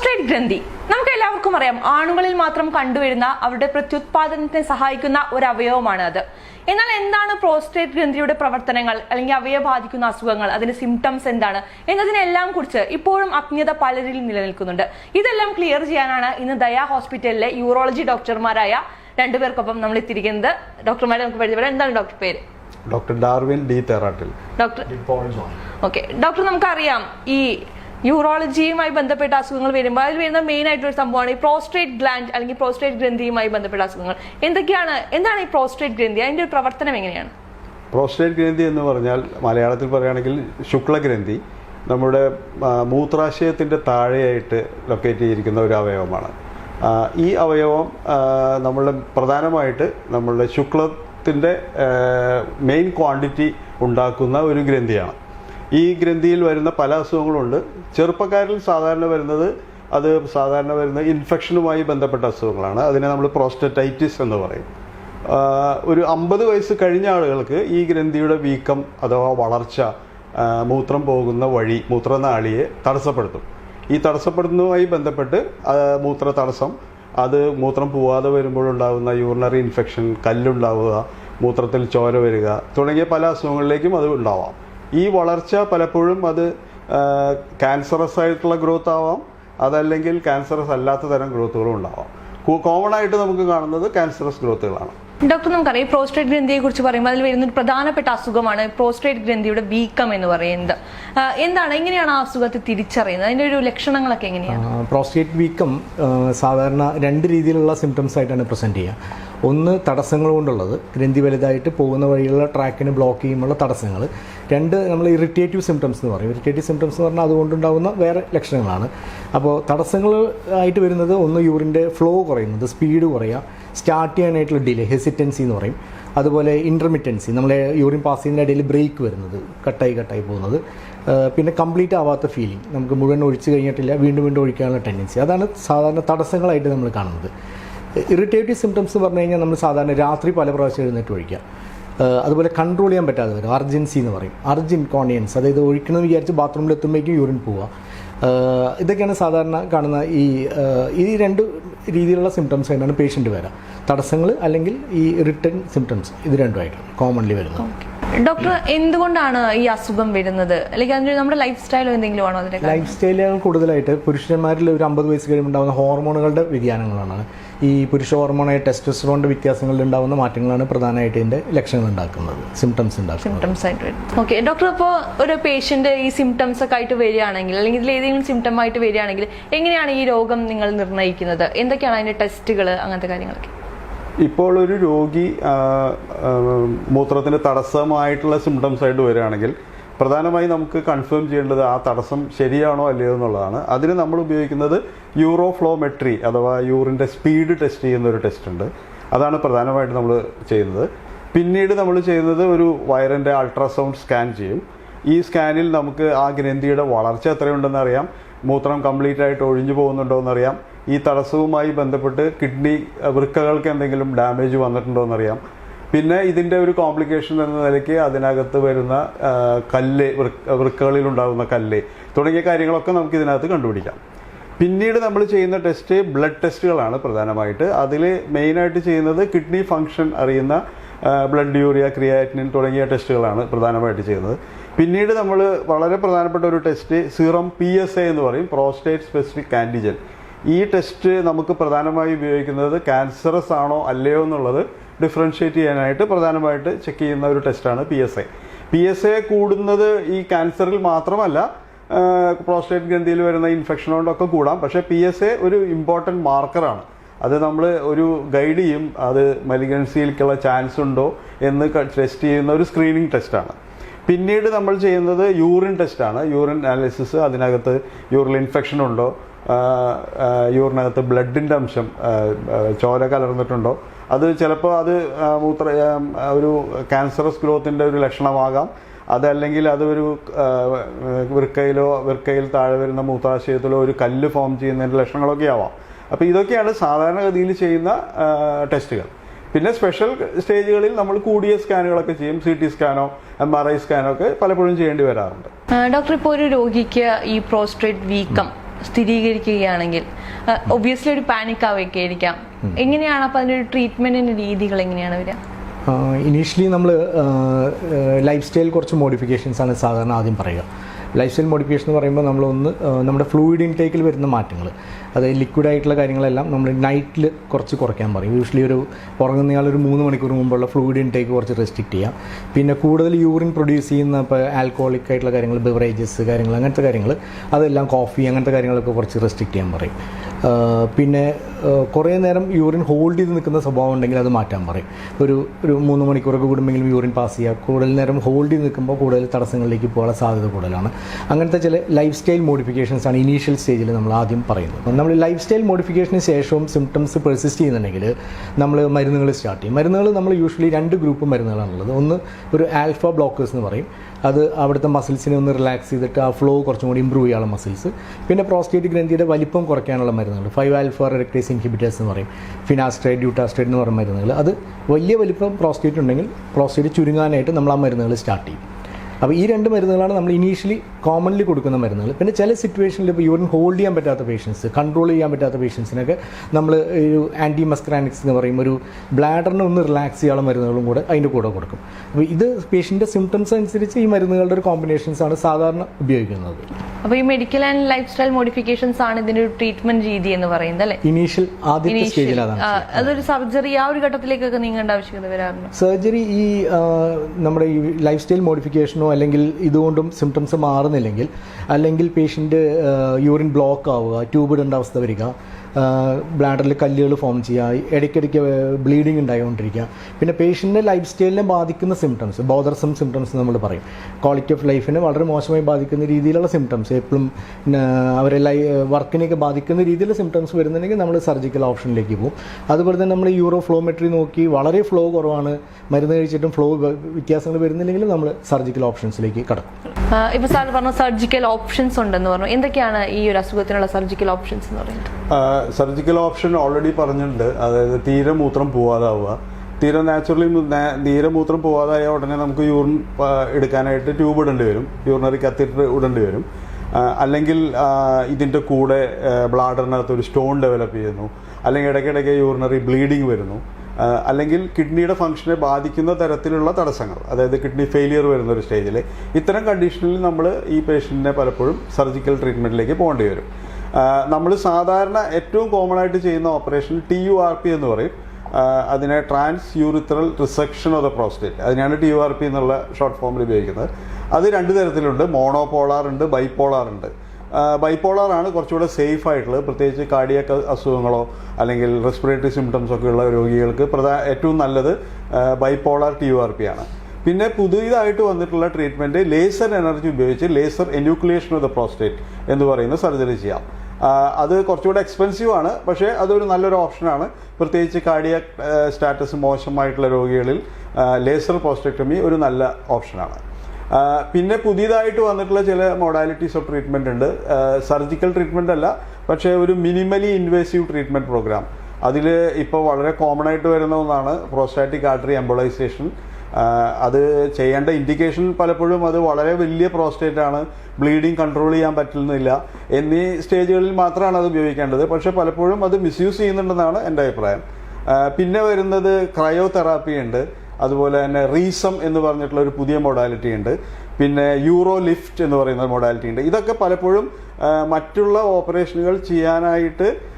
Prostate ഗ്രന്ഥി. നമുക്ക് എല്ലാവർക്കും അറിയാം ആണുങ്ങളിൽ മാത്രം കണ്ടുവരുന്ന അവരുടെ പ്രത്യുത്പാദനത്തെ സഹായിക്കുന്ന ഒരു അവയവമാണ് അത്. എന്നാൽ എന്താണ് പ്രോസ്ട്രേറ്റ് ഗ്രന്ഥിയുടെ പ്രവർത്തനങ്ങൾ അല്ലെങ്കിൽ അവയെ ബാധിക്കുന്ന അസുഖങ്ങൾ? അതിന്റെ സിംറ്റംസ് എന്താണ്? എന്നതിനെല്ലാം കുറിച്ച് ഇപ്പോഴും അജ്ഞത പലരിൽ നിലനിൽക്കുന്നുണ്ട്. ഇതെല്ലാം ക്ലിയർ ചെയ്യാനാണ് ഇന്ന് ദയാ ഹോസ്പിറ്റലിലെ യൂറോളജി ഡോക്ടർമാരായ രണ്ടുപേർക്കൊപ്പം നമ്മൾ എത്തിയിരിക്കുന്നത്. ഡോക്ടർമാരെ നമുക്ക് പരിചയപ്പെടാം. എന്താണ് ഡോക്ടർ പേര്? Doctor Darwin D Therattil doctor okay doctor നമുക്കറിയാം ഈ യൂറോളജിയുമായി ബന്ധപ്പെട്ട അസുഖങ്ങൾ വരുമ്പോൾ അതിൽ വരുന്ന മെയിൻ ആയിട്ടുള്ള സംഭവമാണ് ഈ പ്രോസ്ട്രേറ്റ് ഗ്ലാൻഡ് അല്ലെങ്കിൽ പ്രോസ്ട്രേറ്റ് ഗ്രന്ഥിയുമായി ബന്ധപ്പെട്ട അസുഖങ്ങൾ. എന്തൊക്കെയാണ് എന്താണ് ഈ പ്രോസ്ട്രേറ്റ് ഗ്രന്ഥി? അതിന്റെ ഒരു പ്രവർത്തനം എങ്ങനെയാണ്? പ്രോസ്ട്രേറ്റ് ഗ്രന്ഥി എന്ന് പറഞ്ഞാൽ മലയാളത്തിൽ പറയുകയാണെങ്കിൽ ശുക്ലഗ്രന്ഥി. നമ്മുടെ മൂത്രാശയത്തിന്റെ താഴെയായിട്ട് ലൊക്കേറ്റ് ചെയ്തിരിക്കുന്ന ഒരു അവയവമാണ്. ഈ അവയവം നമ്മൾ പ്രധാനമായിട്ട് നമ്മളുടെ ശുക്ലത്തിന്റെ മെയിൻ ക്വാണ്ടിറ്റി ഉണ്ടാക്കുന്ന ഒരു ഗ്രന്ഥിയാണ്. ഈ ഗ്രന്ഥിയിൽ വരുന്ന പല അസുഖങ്ങളുണ്ട്. ചെറുപ്പക്കാരിൽ സാധാരണ വരുന്നത് അത് സാധാരണ വരുന്ന ഇൻഫെക്ഷനുമായി ബന്ധപ്പെട്ട അസുഖങ്ങളാണ്. അതിനെ നമ്മൾ പ്രോസ്റ്ററ്റൈറ്റിസ് എന്ന് പറയും. ഒരു അമ്പത് വയസ്സ് കഴിഞ്ഞ ആളുകൾക്ക് ഈ ഗ്രന്ഥിയുടെ വീക്കം അഥവാ വളർച്ച മൂത്രം പോകുന്ന വഴി മൂത്രനാളിയെ തടസ്സപ്പെടുത്തും. ഈ തടസ്സപ്പെടുന്നതുമായി ബന്ധപ്പെട്ട് മൂത്ര തടസ്സം അത് മൂത്രം പോവാതെ വരുമ്പോഴുണ്ടാകുന്ന യൂറിനറി ഇൻഫെക്ഷൻ കല്ലുണ്ടാവുക മൂത്രത്തിൽ ചോര വരിക തുടങ്ങിയ പല അസുഖങ്ങളിലേക്കും അത് ഉണ്ടാവാം. ഈ വളർച്ച പലപ്പോഴും അത് ക്യാൻസറസ് ആയിട്ടുള്ള ഗ്രോത്ത് ആവാം അതല്ലെങ്കിൽ ക്യാൻസറസ് അല്ലാത്ത തരം ഗ്രോത്തുകളും ഉണ്ടാവാം. കോമൺ ആയിട്ട് നമുക്ക് കാണുന്നത് ക്യാൻസറസ് ഗ്രോത്തുകളാണ് ഡോക്ടർ നമുക്കറിയാം ഈ പ്രോസ്റ്റേറ്റ് ഗ്രന്ഥിയെ കുറിച്ച് പറയുമ്പോൾ അതിൽ വരുന്ന ഒരു പ്രധാനപ്പെട്ട അസുഖമാണ് പ്രോസ്റ്റേറ്റ് ഗ്രന്ഥിയുടെ വീക്കം എന്ന് പറയുന്നത്. എന്താണ് എങ്ങനെയാണ് ആ അസുഖത്തെ തിരിച്ചറിയുന്നത്? അതിന്റെ ഒരു ലക്ഷണങ്ങളൊക്കെ എങ്ങനെയാണ്? പ്രോസ്റ്റേറ്റ് വീക്കം സാധാരണ രണ്ട് രീതിയിലുള്ള സിംറ്റംസ് ആയിട്ടാണ് പ്രസന്റ് ചെയ്യുക. ഒന്ന് തടസ്സങ്ങൾ കൊണ്ടുള്ളത്. ഗ്രന്ഥി വലുതായിട്ട് പോകുന്ന വഴിയുള്ള ട്രാക്കിന് ബ്ലോക്ക് ചെയ്യുമ്പോൾ തടസ്സങ്ങൾ. രണ്ട് നമ്മൾ ഇറിറ്റേറ്റീവ് സിംറ്റംസ് എന്ന് പറയും. ഇറിറ്റേറ്റീവ് സിംറ്റംസ് എന്ന് പറഞ്ഞാൽ അതുകൊണ്ടുണ്ടാകുന്ന വേറെ ലക്ഷണങ്ങളാണ്. അപ്പോൾ തടസ്സങ്ങൾ ആയിട്ട് വരുന്നത് ഒന്ന് യൂറിന്റെ ഫ്ലോ കുറയുന്നത് സ്പീഡ് കുറയുക. സ്റ്റാർട്ട് ചെയ്യാനായിട്ടുള്ള ഡിലേ ഹെസിറ്റൻസി എന്ന് പറയും. അതുപോലെ ഇന്റർമിറ്റൻസി നമ്മളെ യൂറിൻ പാസ് ചെയ്യുന്ന ഇടയിൽ ബ്രേക്ക് വരുന്നത് കട്ടായി കട്ടായി പോകുന്നത്. പിന്നെ കംപ്ലീറ്റ് ആവാത്ത ഫീലിംഗ് നമുക്ക് മുഴുവൻ ഒഴിച്ച് കഴിഞ്ഞിട്ടില്ല വീണ്ടും വീണ്ടും ഒഴിക്കാനുള്ള ടെൻഡൻസി അതാണ് സാധാരണ തടസ്സങ്ങളായിട്ട് നമ്മൾ കാണുന്നത്. ഇറിറ്റേറ്റീവ് സിംറ്റംസ് പറഞ്ഞു കഴിഞ്ഞാൽ നമ്മൾ സാധാരണ രാത്രി പല പ്രാവശ്യം എഴുന്നേറ്റ് ഒഴിക്കുക. അതുപോലെ കൺട്രോൾ ചെയ്യാൻ പറ്റാതെ വരും. അർജൻസി എന്ന് പറയും. അർജൻ കോണിയൻസ് അതായത് ഒഴിക്കണമെന്ന് വിചാരിച്ച് ബാത്റൂമിൽ എത്തുമ്പോഴേക്കും യൂറിൻ പോവുക ഇതൊക്കെയാണ് സാധാരണ കാണുന്ന ഈ ഈ രണ്ട് രീതിയിലുള്ള സിംറ്റംസ് ആയിട്ടാണ് പേഷ്യന്റ് വരാം. തടസ്സങ്ങൾ അല്ലെങ്കിൽ ഈ റിട്ടേൺ സിംറ്റംസ് ഇത് രണ്ടുമായിട്ടാണ് കോമൺലി വരുന്നത്. ഡോക്ടർ എന്തുകൊണ്ടാണ് ഈ അസുഖം വരുന്നത്? അല്ലെങ്കിൽ അതിന് നമ്മുടെ ലൈഫ് സ്റ്റൈലോ എന്തെങ്കിലും ആണോ അതിന്റെ? ലൈഫ് സ്റ്റൈലുകൾ കൂടുതലായിട്ട് പുരുഷന്മാരിൽ ഒരു അമ്പത് വയസ്സ് കഴിയുമ്പോൾ ഉണ്ടാകുന്ന ഹോർമോണുകളുടെ വ്യതിയാനങ്ങളാണ്. ഈ പുരുഷ ഹോർമോണായ ടെസ്റ്റോസ്റ്ററോണിന്റെ വ്യത്യാസങ്ങളിൽ ഉണ്ടാകുന്ന മാറ്റങ്ങളാണ് പ്രധാനമായിട്ട് ഇതിന്റെ ലക്ഷണങ്ങൾ ഉണ്ടാക്കുന്നത് സിംറ്റംസ് ഉണ്ടാക്കുന്നത്. സിംറ്റംസ് ആയിട്ട് ഓക്കെ ഡോക്ടർ അപ്പോൾ ഒരു പേഷ്യന്റ് ഈ സിംറ്റംസ് ഒക്കെ ആയിട്ട് വരികയാണെങ്കിൽ അല്ലെങ്കിൽ ഇതിൽ ഏതെങ്കിലും സിംറ്റം ആയിട്ട് വരികയാണെങ്കിൽ എങ്ങനെയാണ് ഈ രോഗം നിങ്ങൾ നിർണയിക്കുന്നത്? എന്തൊക്കെയാണ് അതിന്റെ ടെസ്റ്റുകൾ അങ്ങനത്തെ കാര്യങ്ങളൊക്കെ? ഇപ്പോൾ ഒരു രോഗി മൂത്രത്തിന് തടസ്സമായിട്ടുള്ള സിംറ്റംസ് ആയിട്ട് വരികയാണെങ്കിൽ പ്രധാനമായി നമുക്ക് കൺഫേം ചെയ്യേണ്ടത് ആ തടസ്സം ശരിയാണോ അല്ലയോ എന്നുള്ളതാണ്. അതിന് നമ്മൾ ഉപയോഗിക്കുന്നത് യൂറോഫ്ലോമെട്രി അഥവാ യൂറിന്റെ സ്പീഡ് ടെസ്റ്റ് ചെയ്യുന്ന ഒരു ടെസ്റ്റ് ഉണ്ട്. അതാണ് പ്രധാനമായിട്ട് നമ്മൾ ചെയ്യുന്നത്. പിന്നീട് നമ്മൾ ചെയ്യുന്നത് ഒരു വയറിന്റെ അൾട്രാസൗണ്ട് സ്കാൻ ചെയ്യും. ഈ സ്കാനിൽ നമുക്ക് ആ ഗ്രന്ഥിയുടെ വളർച്ച എത്രയുണ്ടെന്ന് അറിയാം. മൂത്രം കംപ്ലീറ്റ് ആയിട്ട് ഒഴിഞ്ഞു പോകുന്നുണ്ടോ എന്നറിയാം. ഈ തടസ്സവുമായി ബന്ധപ്പെട്ട് കിഡ്നി വൃക്കകൾക്ക് എന്തെങ്കിലും ഡാമേജ് വന്നിട്ടുണ്ടോ എന്നറിയാം പിന്നെ ഇതിന്റെ ഒരു കോംപ്ലിക്കേഷൻ എന്ന നിലയ്ക്ക് അതിനകത്ത് വരുന്ന കല്ല് വൃക്കകളിൽ ഉണ്ടാകുന്ന കല്ല് തുടങ്ങിയ കാര്യങ്ങളൊക്കെ നമുക്ക് ഇതിനകത്ത് കണ്ടുപിടിക്കാം. പിന്നീട് നമ്മൾ ചെയ്യുന്ന ടെസ്റ്റ് ബ്ലഡ് ടെസ്റ്റുകളാണ് പ്രധാനമായിട്ട്. അതിൽ മെയിനായിട്ട് ചെയ്യുന്നത് കിഡ്നി ഫങ്ഷൻ അറിയുന്ന ബ്ലഡ് യൂറിയ ക്രിയാറ്റിനിൻ തുടങ്ങിയ ടെസ്റ്റുകളാണ് പ്രധാനമായിട്ട് ചെയ്യുന്നത്. പിന്നീട് നമ്മൾ വളരെ പ്രധാനപ്പെട്ട ഒരു ടെസ്റ്റ് സീറം പി എന്ന് പറയും പ്രോസ്റ്റേറ്റ് സ്പെസിഫിക് ആന്റിജൻ ഈ ടെസ്റ്റ് നമുക്ക് പ്രധാനമായി ഉപയോഗിക്കുന്നത് ക്യാൻസറസ് ആണോ അല്ലയോ എന്നുള്ളത് ഡിഫറൻഷ്യേറ്റ് ചെയ്യാനായിട്ട് പ്രധാനമായിട്ട് ചെക്ക് ചെയ്യുന്ന ഒരു ടെസ്റ്റാണ് P S A P S A കൂടുന്നത് ഈ ക്യാൻസറിൽ മാത്രമല്ല പ്രോസ്റ്റേറ്റ് ഗ്രന്ഥിയിൽ വരുന്ന ഇൻഫെക്ഷൻ കൊണ്ടൊക്കെ കൂടാം. പക്ഷേ പി എസ് എ ഒരു ഇമ്പോർട്ടന്റ് മാർക്കറാണ് അത് നമ്മൾ ഒരു ഗൈഡ് ചെയ്യും അത് മലിഗൻസിയിലേക്കുള്ള ചാൻസ് ഉണ്ടോ എന്ന് ടെസ്റ്റ് ചെയ്യുന്ന ഒരു സ്ക്രീനിങ് ടെസ്റ്റാണ് പിന്നീട് നമ്മൾ ചെയ്യുന്നത് യൂറിൻ ടെസ്റ്റാണ് യൂറിൻ അനാലിസിസ് അതിനകത്ത് യൂറിൻ ഇൻഫെക്ഷൻ ഉണ്ടോ യൂറിനകത്ത് ബ്ലഡിന്റെ അംശം ചോര കലർന്നിട്ടുണ്ടോ? അത് ചിലപ്പോൾ അത് മൂത്ര ഒരു ക്യാൻസറസ് ഗ്രോത്തിന്റെ ഒരു ലക്ഷണമാകാം. അതല്ലെങ്കിൽ അതൊരു വൃക്കയിലോ വൃക്കയിൽ താഴെ വരുന്ന മൂത്രാശയത്തിലോ ഒരു കല്ല് ഫോം ചെയ്യുന്നതിന്റെ ലക്ഷണങ്ങളൊക്കെ ആവാം. അപ്പോൾ ഇതൊക്കെയാണ് സാധാരണഗതിയിൽ ചെയ്യുന്ന ടെസ്റ്റുകൾ പിന്നെ സ്പെഷ്യൽ സ്റ്റേജുകളിൽ നമ്മൾ കൂടിയ സ്കാനുകളൊക്കെ ചെയ്യും. സി ടി സ്കാനോ എം ആർ ഐ സ്കാനോ ഒക്കെ പലപ്പോഴും ചെയ്യേണ്ടി വരാറുണ്ട്. ഡോക്ടർ ഇപ്പോൾ ഒരു രോഗിക്ക് ഈ പ്രോസ്ട്രേറ്റ് വീക്കം സ്ഥിരീകരിക്കുകയാണെങ്കിൽ ഒബ്വിയസ്ലി ഒരു പാനിക് ആവുകയൊക്കെ ആയിരിക്കാം എങ്ങനെയാണ് അപ്പൊ അതിന്റെ ഒരു ട്രീറ്റ്മെന്റിന്റെ രീതികൾ എങ്ങനെയാണ് വരിക? ഇനീഷ്യലി നമ്മൾ ലൈഫ് സ്റ്റൈൽ കുറച്ച് മോഡിഫിക്കേഷൻസ് ആണ് സാധാരണ ആദ്യം പറയുക. ലൈഫ് സ്റ്റൈൽ മോഡിഫിക്കേഷൻ എന്ന് പറയുമ്പോൾ നമ്മൾ ഒന്ന് നമ്മുടെ ഫ്ലൂയിഡ് ഇൻടേക്കിൽ വരുന്ന മാറ്റങ്ങൾ അതായത് ലിക്വിഡ് ആയിട്ടുള്ള കാര്യങ്ങളെല്ലാം നമ്മൾ നൈറ്റിൽ കുറച്ച് കുറയ്ക്കാൻ പറയും. യൂഷ്വലി ഒരു ഉറങ്ങുന്നയാൾ ഒരു മൂന്ന് മണിക്കൂർ മുമ്പുള്ള ഫ്ലൂയിഡ് ഇൻടേക്ക് കുറച്ച് റെസ്ട്രിക്റ്റ് ചെയ്യാം. പിന്നെ കൂടുതൽ യൂറിൻ പ്രൊഡ്യൂസ് ചെയ്യുന്ന ഇപ്പോൾ ആൽക്കോളിക് ആയിട്ടുള്ള കാര്യങ്ങൾ ബിവറേജസ് കാര്യങ്ങൾ അങ്ങനത്തെ കാര്യങ്ങൾ അതെല്ലാം കോഫി അങ്ങനത്തെ കാര്യങ്ങളൊക്കെ കുറച്ച് റെസ്ട്രിക്റ്റ് ചെയ്യാൻ പറയും. പിന്നെ കുറേ നേരം യൂറിൻ ഹോൾഡ് ചെയ്ത് നിൽക്കുന്ന സ്വഭാവം ഉണ്ടെങ്കിൽ അത് മാറ്റാൻ പറയും. ഒരു ഒരു മൂന്ന് മണിക്കൂറൊക്കെ കൂടുമെങ്കിലും യൂറിൻ പാസ് ചെയ്യുക. കൂടുതൽ നേരം ഹോൾഡ് ചെയ്ത് നിൽക്കുമ്പോൾ കൂടുതൽ തടസ്സങ്ങളിലേക്ക് പോകാനുള്ള സാധ്യത കൂടുതലാണ്. അങ്ങനത്തെ ചില ലൈഫ് സ്റ്റൈൽ മോഡിഫിക്കേഷൻസ് ആണ് ഇനീഷ്യൽ സ്റ്റേജിൽ നമ്മൾ ആദ്യം പറയുന്നത്. നമ്മൾ ലൈഫ് സ്റ്റൈൽ മോഡിഫിക്കേഷന് ശേഷവും സിംറ്റംസ് പെർസിസ്റ്റ് ചെയ്യുന്നുണ്ടെങ്കിൽ നമ്മൾ മരുന്നുകൾ സ്റ്റാർട്ട് ചെയ്യും. മരുന്നുകൾ നമ്മൾ യൂഷ്വലി രണ്ട് ഗ്രൂപ്പ് മരുന്നുകളാണുള്ളത്. ഒന്ന് ഒരു ആൽഫ ബ്ലോക്കേഴ്സ് എന്ന് പറയും. അത് അവിടുത്തെ മസിൽസിനെ ഒന്ന് റിലാക്സ് ചെയ്തിട്ട് ആ ഫ്ലോ കുറച്ചും കൂടി ഇമ്പ്രൂവ് ചെയ്യാനുള്ള മസിൽസ് പിന്നെ പ്രോസ്റ്റേറ്റ് ഗ്രന്ഥിയുടെ വലിപ്പം കുറയ്ക്കാനുള്ള മരുന്നുകൾ. ഫൈവ് ആൽഫോർ റെക്ടേസ് ഇൻഹിബിറ്റേഴ്സ് എന്ന് പറയും. ഫിനാസ്ട്രൈഡ് ഡ്യൂട്ടാസ്ട്രേറ്റ് എന്ന് പറയുന്ന മരുന്നുകൾ. അത് വലിയ വലിപ്പം പ്രോസ്റ്റേറ്റ് ഉണ്ടെങ്കിൽ പ്രോസ്റ്റേറ്റ് ചുരുങ്ങാനായിട്ട് നമ്മൾ ആ മരുന്നുകൾ സ്റ്റാർട്ട് ചെയ്യും. അപ്പോൾ ഈ രണ്ട് മരുന്നുകളാണ് നമ്മൾ ഇനീഷ്യലി കോമൺലി കൊടുക്കുന്ന മരുന്നുകൾ. പിന്നെ ചില സിറ്റുവേഷനിൽ ഇപ്പോൾ യൂറിൻ ഹോൾഡ് ചെയ്യാൻ പറ്റാത്ത പേഷ്യൻസ് കൺട്രോൾ ചെയ്യാൻ പറ്റാത്ത പേഷ്യൻസിനൊക്കെ നമ്മൾ ഒരു ആന്റി മസ്ക്രാനിക്സ് എന്ന് പറയും. ഒരു ബ്ലാഡറിനെ ഒന്ന് റിലാക്സ് ചെയ്യാനുള്ള മരുന്നുകളും കൂടെ അതിന്റെ കൂടെ കൊടുക്കും. അപ്പോൾ ഇത് പേഷ്യന്റെ സിംറ്റംസ് അനുസരിച്ച് ഈ മരുന്നുകളുടെ ഒരു കോമ്പിനേഷൻസ് ആണ് സാധാരണ ഉപയോഗിക്കുന്നത്. അപ്പോൾ ഈ medical and lifestyle modifications ആണ് ഇതിന്റെ ഒരു ട്രീറ്റ്മെന്റ് രീതി എന്ന് പറയുന്നത് അല്ലേ? ഇനീഷ്യൽ ആദ്യത്തെ സ്റ്റേജിൽ അതാണ് അതൊരു സർജറി ആ ഒരു ഘട്ടത്തിലേക്കൊക്കെ നീങ്ങേണ്ട ആവശ്യകത വരാറുണ്ട്? സർജറി ഈ നമ്മുടെ ഈ ലൈഫ് സ്റ്റൈൽ മോഡിഫിക്കേഷനോ അല്ലെങ്കിൽ ഇതുകൊണ്ടും സിംറ്റംസ് മാറുന്നില്ലെങ്കിൽ അല്ലെങ്കിൽ പേഷ്യന്റ് യൂറിൻ ബ്ലോക്ക് ആവുക ട്യൂബ് ഇടേണ്ട അവസ്ഥ വരിക ബ്ലാഡറിൽ കല്ലുകൾ ഫോം ചെയ്യുക ഇടയ്ക്കിടയ്ക്ക് ബ്ലീഡിങ് ഉണ്ടായിക്കൊണ്ടിരിക്കുക. പിന്നെ പേഷ്യന്റെ ലൈഫ് സ്റ്റൈലിനെ ബാധിക്കുന്ന സിംറ്റംസ് ബോദർസം സിംറ്റംസ് നമ്മൾ പറയും. ക്വാളിറ്റി ഓഫ് ലൈഫിനെ വളരെ മോശമായി ബാധിക്കുന്ന രീതിയിലുള്ള സിംറ്റംസ് എപ്പോഴും അവരെ ലൈ വർക്കിനെയൊക്കെ ബാധിക്കുന്ന രീതിയിലുള്ള സിംറ്റംസ് വരുന്നുണ്ടെങ്കിൽ നമ്മൾ സർജിക്കൽ ഓപ്ഷനിലേക്ക് പോകും. അതുപോലെ തന്നെ നമ്മൾ യൂറോ ഫ്ലോമെട്രി നോക്കി വളരെ ഫ്ലോ കുറവാണ്. മരുന്ന് കഴിച്ചിട്ടും ഫ്ലോ വ്യത്യാസങ്ങൾ വരുന്നില്ലെങ്കിൽ നമ്മൾ സർജിക്കൽ ഓപ്ഷൻസിലേക്ക് കടക്കും. ഇപ്പോൾ സാർ പറഞ്ഞു സർജിക്കൽ ഓപ്ഷൻസ് ഉണ്ടെന്ന് പറഞ്ഞു. എന്തൊക്കെയാണ് ഈ ഒരു അസുഖത്തിനുള്ള സർജിക്കൽ ഓപ്ഷൻസ് എന്ന് പറയുന്നത് സർജിക്കൽ ഓപ്ഷൻ ഓൾറെഡി പറഞ്ഞിട്ടുണ്ട്. അതായത് തീരെ മൂത്രം പോവാതാവുക. തീരെ നാച്ചുറലി തീരെ മൂത്രം പോവാതായ ഉടനെ നമുക്ക് യൂറിൻ എടുക്കാനായിട്ട് ട്യൂബ് ഇടേണ്ടി വരും. യൂറിനറി കത്തിട്ട് ഇടേണ്ടി വരും. അല്ലെങ്കിൽ ഇതിന്റെ കൂടെ ബ്ലാഡറിനകത്ത് ഒരു സ്റ്റോൺ ഡെവലപ്പ് ചെയ്യുന്നു. അല്ലെങ്കിൽ ഇടയ്ക്കിടയ്ക്ക് യൂറിനറി ബ്ലീഡിങ് വരുന്നു. അല്ലെങ്കിൽ കിഡ്നിയുടെ ഫംഗ്ഷനെ ബാധിക്കുന്ന തരത്തിലുള്ള തടസ്സങ്ങൾ. അതായത് കിഡ്നി ഫെയിലിയർ വരുന്ന ഒരു സ്റ്റേജിൽ ഇത്തരം കണ്ടീഷനിൽ നമ്മൾ ഈ പേഷ്യന്റിനെ പലപ്പോഴും സർജിക്കൽ ട്രീറ്റ്മെന്റിലേക്ക് പോകേണ്ടി വരും. നമ്മൾ സാധാരണ ഏറ്റവും കോമൺ ആയിട്ട് ചെയ്യുന്ന operation T U R P എന്ന് പറയും. അതിനെ transurethral resection of the prostate അതിനാണ് ടി യു ആർ പി എന്നുള്ള ഷോർട്ട് ഫോമിൽ ഉപയോഗിക്കുന്നത്. അത് രണ്ട് തരത്തിലുണ്ട്. മോണോപോളാർ ഉണ്ട് ബൈപോളാർ ഉണ്ട്. ബൈപ്പോളാർ ആണ് കുറച്ചുകൂടെ സേഫ് ആയിട്ടുള്ളത്. പ്രത്യേകിച്ച് കാർഡിയക് അസുഖങ്ങളോ അല്ലെങ്കിൽ റെസ്പിറേറ്ററി സിംറ്റംസ് ഉള്ള രോഗികൾക്ക് പ്രധാന ഏറ്റവും നല്ലത് bipolar T U R P ആണ്. പിന്നെ പുതിയതായിട്ട് വന്നിട്ടുള്ള ട്രീറ്റ്മെന്റ് ലേസർ എനർജി ഉപയോഗിച്ച് laser enucleation of the prostate എന്ന് പറയുന്ന സർജറി ചെയ്യാം. അത് കുറച്ചുകൂടെ എക്സ്പെൻസീവ് ആണ് പക്ഷേ അതൊരു നല്ലൊരു ഓപ്ഷനാണ് പ്രത്യേകിച്ച് കാർഡിയ സ്റ്റാറ്റസ് മോശമായിട്ടുള്ള രോഗികളിൽ ലേസർ പ്രോസ്റ്റക്ടമി ഒരു നല്ല ഓപ്ഷനാണ് പിന്നെ പുതിയതായിട്ട് വന്നിട്ടുള്ള ചില മോഡാലിറ്റീസ് ഓഫ് ട്രീറ്റ്മെന്റ് ഉണ്ട്. സർജിക്കൽ ട്രീറ്റ്മെന്റ് അല്ല പക്ഷേ ഒരു മിനിമലി ഇൻവേസീവ് ട്രീറ്റ്മെന്റ് പ്രോഗ്രാം അതിൽ ഇപ്പോൾ വളരെ കോമൺ ആയിട്ട് വരുന്ന ഒന്നാണ് പ്രോസ്റ്റാറ്റിക് ആർട്ടറി എംബോളൈസേഷൻ അത് ചെയ്യേണ്ട ഇൻഡിക്കേഷൻ പലപ്പോഴും അത് വളരെ വലിയ പ്രോസ്റ്റേറ്റ് ആണ്. ബ്ലീഡിങ് കൺട്രോൾ ചെയ്യാൻ പറ്റുന്നില്ല. എന്നീ സ്റ്റേജുകളിൽ മാത്രമാണ് അത് ഉപയോഗിക്കേണ്ടത്. പക്ഷേ പലപ്പോഴും അത് മിസ്യൂസ് ചെയ്യുന്നുണ്ടെന്നാണ് എന്റെ അഭിപ്രായം. പിന്നെ വരുന്നത് ക്രയോ തെറാപ്പി ഉണ്ട്. അതുപോലെ തന്നെ റീസം എന്ന് പറഞ്ഞിട്ടുള്ള ഒരു പുതിയ മൊഡാലിറ്റി ഉണ്ട്. പിന്നെ യൂറോ ലിഫ്റ്റ് എന്ന് പറയുന്ന മൊഡാലിറ്റി ഉണ്ട്. ഇതൊക്കെ പലപ്പോഴും മറ്റുള്ള ഓപ്പറേഷനുകൾ ചെയ്യാനായിട്ട്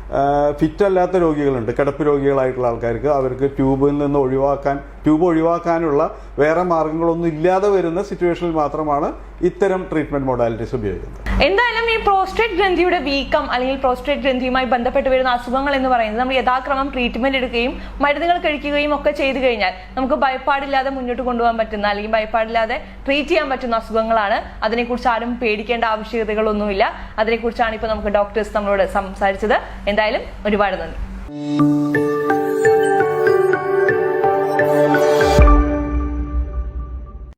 ഫിറ്റ് അല്ലാത്ത രോഗികളുണ്ട്. കിടപ്പ് രോഗികളായിട്ടുള്ള ആൾക്കാർക്ക് അവർക്ക് ട്യൂബിൽ നിന്ന് ഒഴിവാക്കാൻ ട്യൂബ് ഒഴിവാക്കാനുള്ള വേറെ മാർഗങ്ങളൊന്നും ഇല്ലാതെ വരുന്ന സിറ്റുവേഷനിൽ മാത്രമാണ് ഇത്തരം ട്രീറ്റ്മെന്റ് മോഡാലിറ്റീസ് ഉപയോഗിക്കുന്നത്. എന്തായാലും ഈ പ്രോസ്റ്റേറ്റ് ഗ്രന്ഥിയുടെ വീക്കം അല്ലെങ്കിൽ പ്രോസ്റ്റേറ്റ് ഗ്രന്ഥിയുമായി ബന്ധപ്പെട്ട് വരുന്ന അസുഖങ്ങൾ എന്ന് പറയുന്നത് നമ്മൾ യഥാക്രമം ട്രീറ്റ്മെന്റ് എടുക്കുകയും മരുന്നുകൾ കഴിക്കുകയും ഒക്കെ ചെയ്തു കഴിഞ്ഞാൽ നമുക്ക് ഭയപ്പാടില്ലാതെ മുന്നോട്ട് കൊണ്ടുപോകാൻ പറ്റുന്ന അല്ലെങ്കിൽ ഭയപ്പാടില്ലാതെ ട്രീറ്റ് ചെയ്യാൻ പറ്റുന്ന അസുഖങ്ങളാണ്. അതിനെക്കുറിച്ച് ആരും പേടിക്കേണ്ട ആവശ്യകതകളൊന്നുമില്ല. അതിനെക്കുറിച്ചാണ് ഇപ്പോൾ നമുക്ക് ഡോക്ടേഴ്സ് നമ്മളോട് സംസാരിച്ചത്. എന്തായാലും ഒരുപാട് നന്ദി.